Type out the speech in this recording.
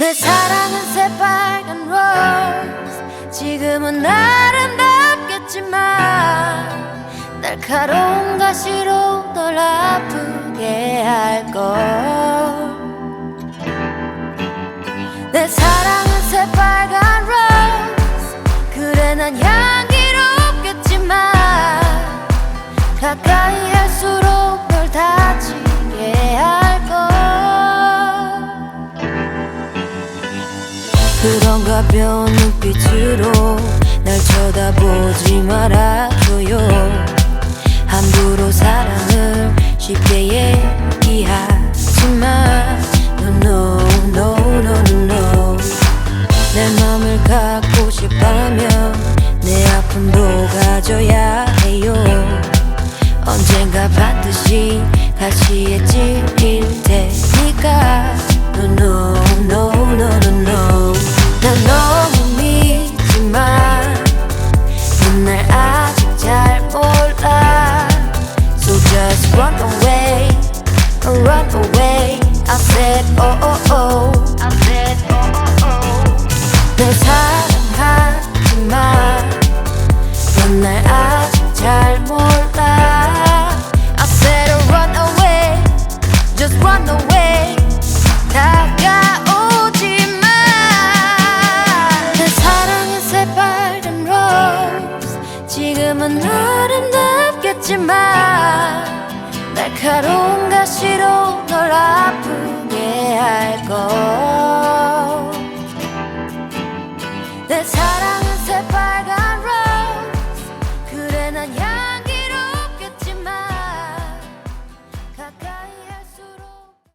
내 사랑은 새빨간 로즈 지금은 아름답겠지만 날카로운 가시로 널 아프게 할걸. 내 사랑은 새빨간 로즈 그래 난 향기롭겠지만 가까이 할수록 널 다치게 할 그런 가벼운 눈빛으로 날 쳐다보지 말아줘요. 함부로 사랑을 쉽게 얘기하지만 No no no no no 내 맘을 갖고 싶다면 내 아픔도 가져야 해요. 언젠가 반드시 가시에 찔릴 테 널 사랑하지만 넌날 아직 잘 몰라. I said run away Just run away. 다가오지 마. 내 사랑은 새빨간 로즈 지금은 아름답겠지만 날카로운 가시로 널 아프게 할걸 That's how I